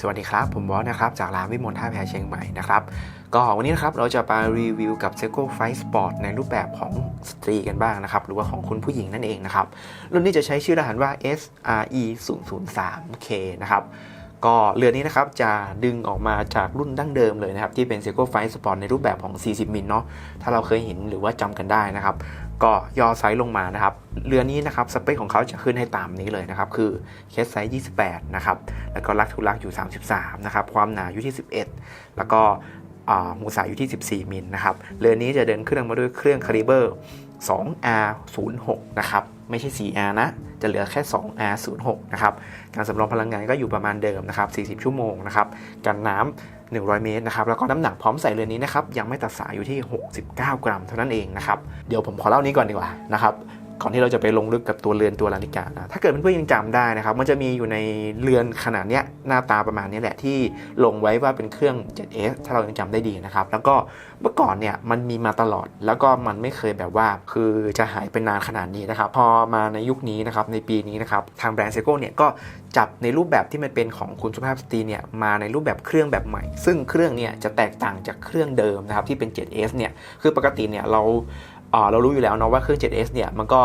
สวัสดีครับ ผมบอสนะครับ จากร้านวิมลท่าแพเชียงใหม่นะครับ ก็วันนี้นะครับเราจะมารีวิวกับ s e c o f i Sport ในรูปแบบของสตรีกันบ้างนะครับ หรือว่าของคุณผู้หญิงนั่นเองนะครับ รุ่นนี้จะใช้ชื่อรหัสว่า SRE 0 0 3 K นะครับ ก็เรือนี้นะครับจะดึงออกมาจากรุ่นดั้งเดิมเลยนะครับ ที่เป็น s e c o f i Sport ในรูปแบบของ 40 มิลเนาะถ้าเราเคยเห็นหรือว่าจำกันได้นะครับ ก็ย่อไซส์ลงมานะครับ เรือนี้นะครับสเปคของเขาจะขึ้นให้ตามนี้เลยนะครับ คือเคสไซส์ 28 นะครับ แล้วก็ลักทุลักอยู่ 33 นะครับ ความหนาอยู่ที่ 11 แล้วก็มูสาอยู่ที่ 14 มิลนะครับ เรือนี้จะเดินเครื่องมาด้วยเครื่องคาลิเบอร์ 2R06 นะครับ ไม่ใช่ 4R นะ จะเหลือแค่ 2R06 นะครับ การสำรองพลังงานก็อยู่ประมาณเดิมนะครับ 40 ชั่วโมงนะครับ กันน้ำ 100 เมตรนะครับ แล้วก็น้ำหนักพร้อมใส่เรือนนี้นะครับ ยังไม่ตัดสายอยู่ที่ 69 กรัมเท่านั้นเองนะครับ เดี๋ยวผมขอเล่านี้ก่อนดีกว่านะครับ ก่อนที่เราจะไปลงลึกกับตัวเรือนตัวนาฬิกานะถ้าเกิดเพื่อนๆยังจำได้นะครับ มันจะมีอยู่ในเรือนขนาดเนี้ยหน้าตาประมาณนี้แหละที่ลงไว้ว่าเป็นเครื่อง 7S ถ้าเรายังจำได้ดีนะครับ แล้วก็เมื่อก่อนเนี่ยมันมีมาตลอดแล้วก็มันไม่เคยแบบว่าคือจะหายไปนานขนาดนี้นะครับ พอมาในยุคนี้นะครับในปีนี้นะครับทางแบรนด์เซโก้เนี่ยก็จับในรูปแบบที่มันเป็นของคุณสุภาพสตรีเนี่ยมาในรูปแบบเครื่องแบบใหม่ ซึ่งเครื่องเนี่ยจะแตกต่างจากเครื่องเดิมนะครับที่เป็น 7S เนี่ยคือปกติเนี่ยเรา เรารู้อยู่แล้วเนาะว่าเครื่อง 7S เนี่ยมันก็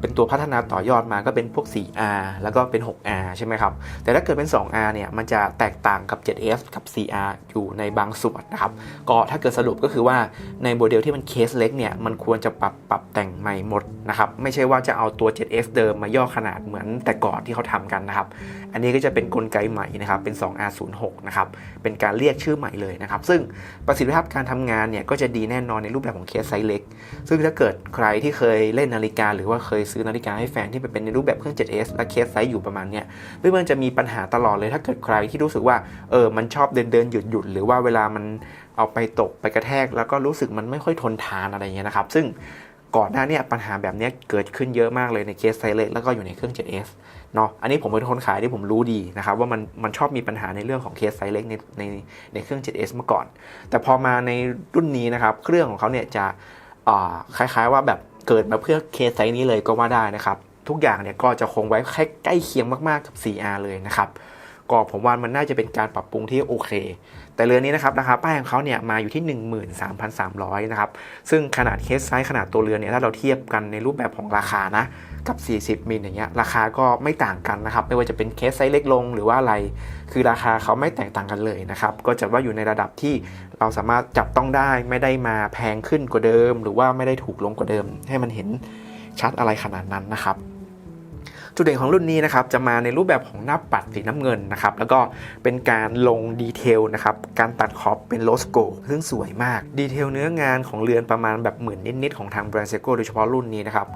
เป็นตัวพัฒนาต่อยอดมาก็เป็นพวก 4R แล้วก็เป็น 6R ใช่ไหมครับ แต่ถ้าเกิดเป็น 2R เนี่ย มันจะแตกต่างกับ 7S กับ 4R อยู่ในบางส่วนนะครับ ก็ถ้าเกิดสรุปก็คือว่าในโมเดลที่มันเคสเล็กเนี่ย มันควรจะปรับปรับแต่งใหม่หมดนะครับไม่ใช่ว่าจะเอาตัว 7S เดิมมาย่อขนาดเหมือนแต่ก่อนที่เขาทำกันนะครับ อันนี้ก็จะเป็นนกลไกใหม่นะครับเป็น 2R06 นะครับเป็นการเรียกชื่อใหม่เลยนะครับ ซึ่งประสิทธิภาพการทำงานเนี่ยก็จะดีแน่นอนในรูปแบบของเคสไซส์เล็ก ซึ่งถ้าเกิดใครที่เคยเล่นนาฬิกา หรือว่าเคยซื้อนาฬิกาให้แฟนที่เป็นในรูปแบบเครื่อง 7S และเคสไซส์อยู่ประมาณเนี้ยเพื่อนๆจะมีปัญหาตลอดเลย ถ้าเกิดใครที่รู้สึกว่าเออมันชอบเดินเดินหยุดหยุดหรือว่าเวลามันเอาไปตกไปกระแทก แล้วก็รู้สึกมันไม่ค่อยทนทานอะไรเงี้ยนะครับ ซึ่ง ก่อนหน้าเนี้ปัญหาแบบนี้เกิดขึ้นเยอะมากเลยในเคสไซส์เล็กแล้วก็อยู่ในเครื่อง 7S เนาะอันนี้ผมเป็นคนขายที่ผมรู้ดีนะครับว่ามันมันชอบมีปัญหาในเรื่องของเคสไซส์เล็กในในในเครื่อง 7S เมื่อก่อน แต่พอมาในรุ่นนี้นะครับเครื่องของเขาเนี่ยจะอ่าคล้ายๆว่าแบบเกิดมาเพื่อเคสไซส์นี้เลยก็ว่าได้นะครับทุกอย่างเนี่ยก็จะคงไว้แค่ใกล้เคียงมากๆกับ 4R เลยนะครับ ก็ผมว่ามันน่าจะเป็นการปรับปรุงที่โอเค แต่เรือนนี้นะครับราคาป้ายของเขาเนี่ยมาอยู่ที่ 13,300 นะครับ ซึ่งขนาดเคสไซส์ขนาดตัวเรือนเนี่ยถ้าเราเทียบกันในรูปแบบของราคานะกับ 40 มิลอย่างเงี้ยราคาก็ไม่ต่างกันนะครับ ไม่ว่าจะเป็นเคสไซส์เล็กลงหรือว่าอะไร คือราคาเขาไม่แตกต่างกันเลยนะครับ ก็จะว่าอยู่ในระดับที่เราสามารถจับต้องได้ไม่ได้มาแพงขึ้นกว่าเดิม หรือว่าไม่ได้ถูกลงกว่าเดิม ให้มันเห็นชัดอะไรขนาดนั้นนะครับ จุดเด่นของรุ่นนี้นะครับจะมาในรูปแบบของหน้าปัดสีน้ำเงินนะครับแล้วก็เป็นการลงดีเทลนะครับการตัดขอบเป็นโลสโกซึ่งสวยมากดีเทลเนื้องานของเรือนประมาณแบบหมื่นนิดๆของทางแบรนด์เซโกโดยเฉพาะรุ่นนี้นะครับ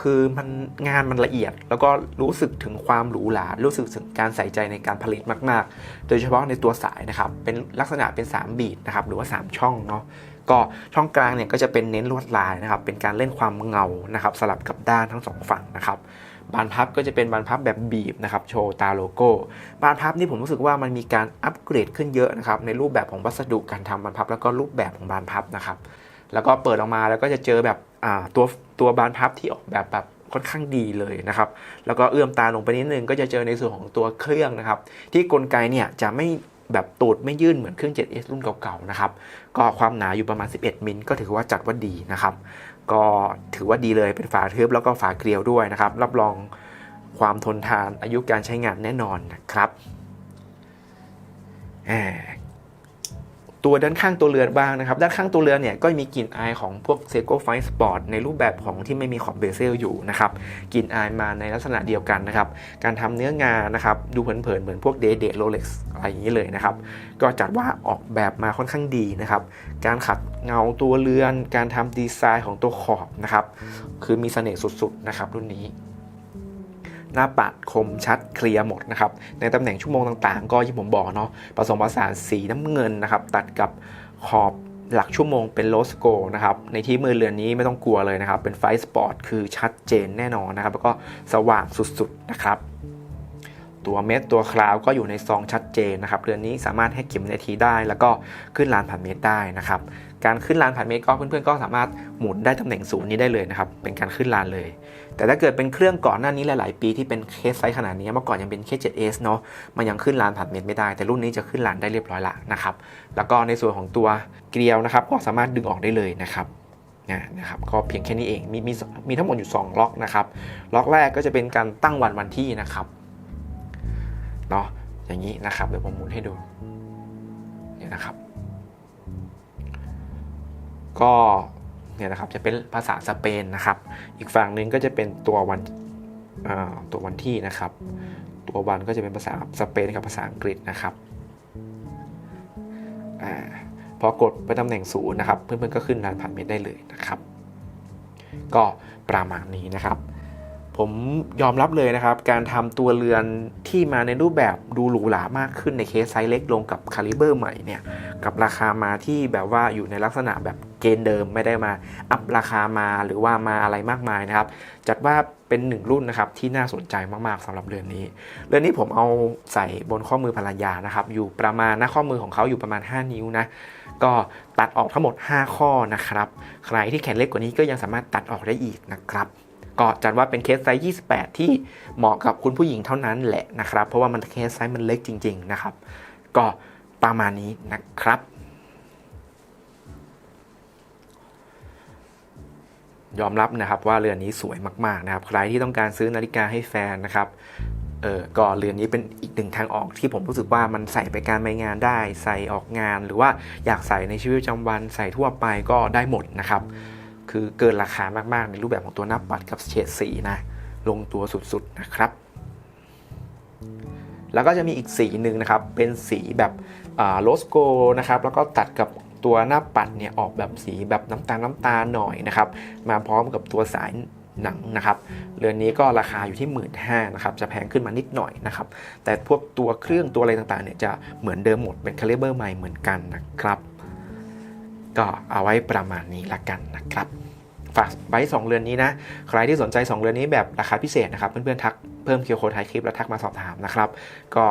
คือมันงานมันละเอียดแล้วก็รู้สึกถึงความหรูหรารู้สึกถึงการใส่ใจในการผลิตมาก ๆ โดยเฉพาะในตัวสายนะครับเป็นลักษณะเป็น 3 บีดนะครับหรือว่า 3 ช่องเนาะก็ช่องกลางเนี่ยก็จะเป็นเน้นลวดลายนะครับเป็นการเล่นความเงานะครับสลับกับด้านทั้งสองฝั่งนะครับ บานพับก็จะเป็นบานพับแบบบีบนะครับโชว์ตาโลโก้ บานพับนี่ผมรู้สึกว่ามันมีการอัปเกรดขึ้นเยอะนะครับในรูปแบบของวัสดุการทำบานพับ แล้วก็รูปแบบของบานพับนะครับแล้วก็เปิดออกมาแล้วก็จะเจอแบบอ่าตัวตัวบานพับที่ออกแบบแบบค่อนข้างดีเลยนะครับ แล้วก็เอื้อมตาลงไปนิดนึงก็จะเจอในส่วนของตัวเครื่องนะครับ ที่กลไกเนี่ยจะไม่แบบตูดไม่ยื่นเหมือนเครื่อง 7S รุ่นเก่าๆนะครับ ก็ความหนาอยู่ประมาณ 11 มิลก็ถือว่าจัดว่าดีนะครับ ก็ถือว่าดีเลยเป็นฝาทึบแล้วก็ฝาเกลียวด้วยนะครับ รับรองความทนทานอายุการใช้งานแน่นอนนะครับแหม ตัวด้านข้างตัวเรือบ้างนะครับ ด้านข้างตัวเรือเนี่ยก็มีกลิ่นอายของพวก s e g o f i Sport ในรูปแบบของที่ไม่มีขอบเบเซลอยู่นะครับกลิ่นอายมาในลักษณะเดียวกันนะครับ การทำเนื้องานนะครับดูเผินๆเหมือนพวกเดเดโรเล็กซ์อะไรอย่างนี้เลยนะครับ ก็จัดว่าออกแบบมาค่อนข้างดีนะครับ การขัดเงาตัวเรือน การทำดีไซน์ของตัวขอบนะครับ คือมีเสน่ห์สุดๆนะครับรุ่นนี้ หน้าปัดคมชัดเคลียร์หมดนะครับ ในตำแหน่งชั่วโมงต่างๆ ก็ที่ผมบอกเนาะผสมผสานสีน้ำเงินนะครับ ตัดกับขอบหลักชั่วโมงเป็นโลสโกนะครับ ในที่มือเรือนนี้ไม่ต้องกลัวเลยนะครับ เป็นไฟสปอร์ตคือชัดเจนแน่นอนนะครับ แล้วก็สว่างสุดๆนะครับ ตัวเม็ดตัวคราวก็อยู่ในซองชัดเจนนะครับเรือนนี้สามารถให้เก็บนาทีได้ แล้วก็ขึ้นลานผ่านเมตรได้นะครับการขึ้นลานผ่านเมตรก็เพื่อนๆก็สามารถหมุนได้ตำแหน่งศูนย์นี้ได้เลยนะครับเป็นการขึ้นลานเลย แต่ถ้าเกิดเป็นเครื่องก่อนหน้านี้หลาย ๆ ปีที่เป็นเคสไซส์ขนาดนี้เมื่อก่อนยังเป็นเคส 7S เนาะมันยังขึ้นลานผ่านเมตรไม่ได้ แต่รุ่นนี้จะขึ้นลานได้เรียบร้อยละนะครับแล้วก็ในส่วนของตัวเกลียวนะครับก็สามารถดึงออกได้เลยนะครับนะนะครับก็เพียงแค่นี้เองมีมีมีทั้งหมดอยู่ 2 ล็อกนะครับล็อกแรกก็จะเป็นการตั้งวันวันที่นะครับ เนาะอย่างนี้นะครับเดี๋ยวผมหมุนให้ดูเนี่ยนะครับ ก็เนี่ยนะครับจะเป็นภาษาสเปนนะครับ อีกฝั่งหนึ่งก็จะเป็นตัววันตัววันที่นะครับ ตัววันก็จะเป็นภาษาสเปนกับภาษาอังกฤษนะครับอพอกดไปตำแหน่งศูนย์นะครับ เพื่อนๆก็ขึ้นลานผ่านเมตรได้เลยนะครับ ก็ประมาณนี้นะครับ ผมยอมรับเลยนะครับ การทำตัวเรือนที่มาในรูปแบบดูหรูหรามากขึ้นในเคสไซส์เล็กลงกับคาลิเบอร์ใหม่เนี่ย กับราคามาที่แบบว่าอยู่ในลักษณะแบบเกณฑ์เดิมไม่ได้มาอัพราคามาหรือว่ามาอะไรมากมายนะครับ จัดว่าเป็นหนึ่งรุ่นนะครับที่น่าสนใจมากๆสำหรับเรือนนี้ เรือนนี้ผมเอาใส่บนข้อมือภรรยานะครับ อยู่ประมาณหน้าข้อมือของเขาอยู่ประมาณ 5 นิ้วนะก็ตัดออกทั้งหมด 5 ข้อนะครับ ใครที่แขนเล็กกว่านี้ก็ยังสามารถตัดออกได้อีกนะครับ ก็จัดว่าเป็นเคสไซส์ 28 ที่เหมาะกับคุณผู้หญิงเท่านั้นแหละนะครับ เพราะว่ามันเคสไซส์มันเล็กจริง ๆ นะครับ ก็ประมาณนี้นะครับ ยอมรับนะครับว่าเรือนนี้สวยมากๆนะครับ ใครที่ต้องการซื้อนาฬิกาให้แฟนนะครับเออก็เรือนนี้เป็นอีกหนึ่งทางออกที่ผมรู้สึกว่ามันใส่ไปการไปงานได้ ใส่ออกงาน หรือว่าอยากใส่ในชีวิตประจำวันใส่ทั่วไปก็ได้หมดนะครับ คือเกินราคามากๆ ในรูปแบบของตัวหน้าปัดกับเฉดสีนะ ลงตัวสุดๆนะครับ แล้วก็จะมีอีกสีหนึ่งนะครับ เป็นสีแบบโลสโกนะครับ แล้วก็ตัดกับตัวหน้าปัดเนี่ยออกแบบสีแบบน้ำตาลน้ำตาลหน่อยนะครับ มาพร้อมกับตัวสายหนังนะครับ เรือนนี้ก็ราคาอยู่ที่ 1 5ื่นนะครับ จะแพงขึ้นมานิดหน่อยนะครับ แต่พวกตัวเครื่องตัวอะไรต่างๆเนี่ยจะเหมือนเดิมหมดเป็นคาลิเบอร์ใหม่เหมือนกันนะครับ ก็เอาไว้ประมาณนี้ละกันนะครับ ฝากไว้ 2 เรือนนี้นะ ใครที่สนใจ 2 เรือนนี้แบบราคาพิเศษนะครับ เพื่อนๆทักเพิ่มเคียวโคท้ายคลิปแล้วทักมาสอบถามนะครับ ก็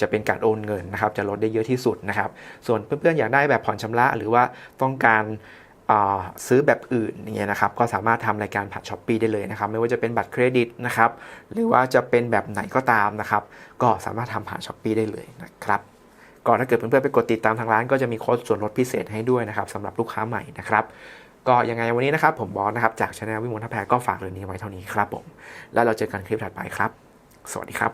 จะเป็นการโอนเงินนะครับ จะลดได้เยอะที่สุดนะครับ ส่วนเพื่อนๆอยากได้แบบผ่อนชำระ หรือว่าต้องการาซื้อแบบอื่นเนี่ยนะครับก็สามารถทำรายการผ่านช้อปปีได้เลยนะครับไม่ว่าจะเป็นบัตรเครดิตนะครับหรือว่าจะเป็นแบบไหนก็ตามนะครับ ก็สามารถทำผ่านช้อปปีได้เลยนะครับ ก่อนถ้าเกิดเพื่อนๆไปกดติดตามทางร้านก็จะมีโค้ดส่วนลดพิเศษให้ด้วยนะครับสำหรับลูกค้าใหม่นะครับก็ยังไงวันนี้นะครับผมบอสนะครับจากชาแนลวิมลทัพแพรก็ฝากเรื่องนี้ไว้เท่านี้ครับผม แล้วเราเจอกันคลิปถัดไปครับ สวัสดีครับ